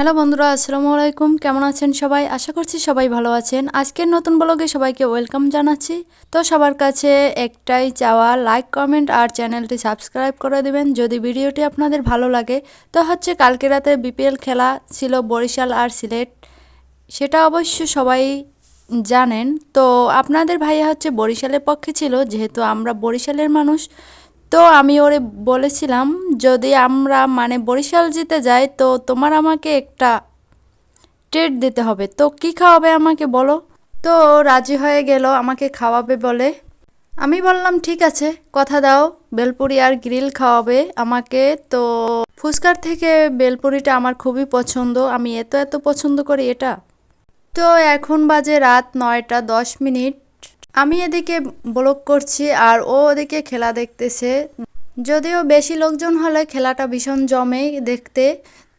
Hello বন্ধুরা, আসসালামু আলাইকুম। কেমন আছেন সবাই? আশা করছি সবাই ভালো আছেন। আজকের নতুন ব্লগে সবাইকে ওয়েলকাম জানাচ্ছি। তো সবার কাছে একটাই চাওয়া, লাইক, কমেন্ট আর চ্যানেলটি সাবস্ক্রাইব করে দেবেন। যদি ভিডিওটি আপনাদের ভালো লাগে, তো হচ্ছে কালকে রাতে বিপিএল খেলা ছিল বরিশাল আর সিলেট। সেটা অবশ্য সবাই জানেন। তো আপনাদের ভাইয়া হচ্ছে বরিশালের পক্ষে ছিল, যেহেতু আমরা বরিশালের মানুষ। তো আমি ওরে বলেছিলাম, যদি আমরা মানে বরিশাল জিতে যাই, তো তোমার আমাকে একটা ট্রিট দিতে হবে। তো কি খাওয়াবে আমাকে বলো? তো রাজি হয়ে গেল, আমাকে খাওয়াবে বলে। আমি বললাম, ঠিক আছে, কথা দাও, বেলপুরি আর গ্রিল খাওয়াবে আমাকে। তো ফুচকার থেকে বেলপুরিটা আমার খুবই পছন্দ, আমি এত এত পছন্দ করি এটা। তো এখন বাজে রাত নয়টা দশ মিনিট। আমি এদিকে ব্লগ করছি আর ও ওদিকে খেলা দেখতেছে। যদিও বেশি লোকজন হলে খেলাটা ভীষণ জমে দেখতে,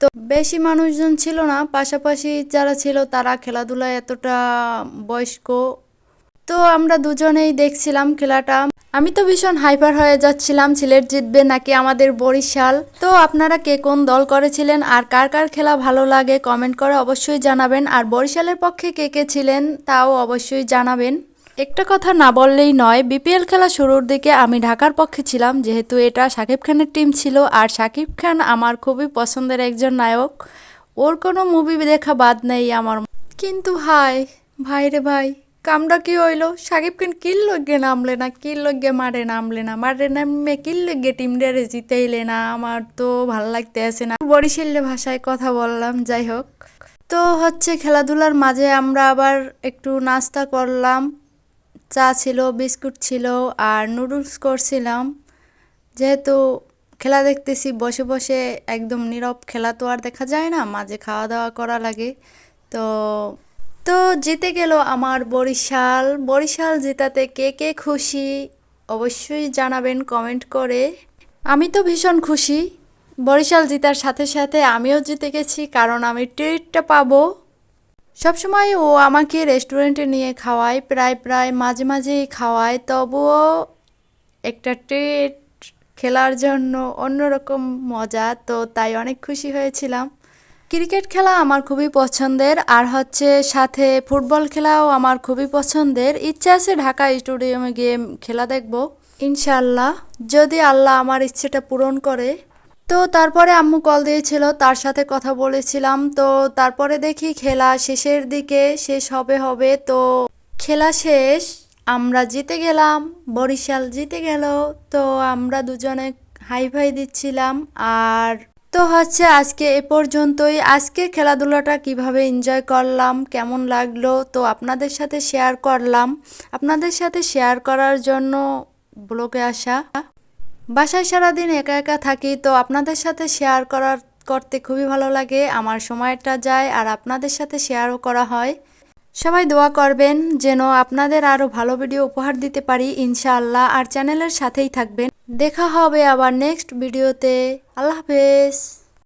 তো বেশি মানুষজন ছিল না, পাশাপাশি যারা ছিল তারা খেলাধুলায় এতটা বয়স্ক। তো আমরা দুজনেই দেখছিলাম খেলাটা। আমি তো ভীষণ হাইপার হয়ে যাচ্ছিলাম, সিলেট জিতবে নাকি আমাদের বরিশাল। তো আপনারা কে কোন দল করেছিলেন আর কার কার খেলা ভালো লাগে কমেন্ট করে অবশ্যই জানাবেন। আর বরিশালের পক্ষে কে কে ছিলেন তাও অবশ্যই জানাবেন। একটা কথা না বললেই নয়, বিপিএল খেলা শুরুর দিকে আমি ঢাকার পক্ষে ছিলাম, যেহেতু এটা শাকিব খানের টিম ছিল, আর শাকিব খান আমার খুবই পছন্দের একজন নায়ক। ওর কোনো মুভি দেখা বাদ নেই আমার। কিন্তু হাই ভাই রে ভাই, কামটা কি হইল? সাকিব খান কিল লগে নামলে না, কিল লগে মারে নামলে না, মারে নামে কিল লগে টিম ডেরে জিতেইলে না, আমার তো ভালো লাগতে আছে না। বরিশালের ভাষায় কথা বললাম, যাই হোক। তো হচ্ছে খেলাধুলার মাঝে আমরা আবার একটু নাস্তা করলাম। চা ছিল, বিস্কুট ছিল আর নুডলস করছিলাম। যেহেতু খেলা দেখতেছি, বসে বসে একদম নীরব খেলা তো আর দেখা যায় না, মাঝে খাওয়া দাওয়া করা লাগে। তো তো জিতে গেল আমার বরিশাল। বরিশাল জেতাতে কে কে খুশি অবশ্যই জানাবেন কমেন্ট করে। আমি তো ভীষণ খুশি। বরিশাল জেতার সাথে সাথে আমিও জিতে গেছি, কারণ আমি ট্রিটটা পাবো। সবসময় ও আমাকে রেস্টুরেন্টে নিয়ে খাওয়ায়, প্রায় প্রায় মাঝে মাঝেই খাওয়ায়। তবুও একটা ট্রিট খেলার জন্য অন্যরকম মজা, তো তাই অনেক খুশি হয়েছিলাম। ক্রিকেট খেলা আমার খুবই পছন্দের, আর হচ্ছে সাথে ফুটবল খেলাও আমার খুবই পছন্দের। ইচ্ছা আছে ঢাকা স্টেডিয়ামে গিয়ে খেলা দেখব। ইনশাল্লাহ যদি আল্লাহ আমার ইচ্ছেটা পূরণ করে। তো তারপরে আম্মু কল দিয়েছিল, তার সাথে কথা বলেছিলাম। তো তারপরে দেখি খেলা শেষের দিকে শেষ হবে হবে। তো খেলা শেষ, আমরা জিতে গেলাম, বরিশাল জিতে গেল। তো আমরা দুজনে হাই ফাই দিচ্ছিলাম। আর তো হচ্ছে আজকে এ পর্যন্তই। আজকে খেলাধুলাটা কীভাবে এনজয় করলাম, কেমন লাগল, তো আপনাদের সাথে শেয়ার করলাম। আপনাদের সাথে শেয়ার করার জন্য ব্লগে আসা। বাসায় সারাদিন একা একা থাকি, তো আপনাদের সাথে শেয়ার করার করতে খুবই ভালো লাগে। আমার সময়টা যায় আর আপনাদের সাথে শেয়ারও করা হয়। সবাই দোয়া করবেন যেন আপনাদের আরও ভালো ভিডিও উপহার দিতে পারি। ইনশাআল্লাহ আর চ্যানেলের সাথেই থাকবেন। দেখা হবে আবার নেক্সট ভিডিওতে আল্লাহ হাফেজ।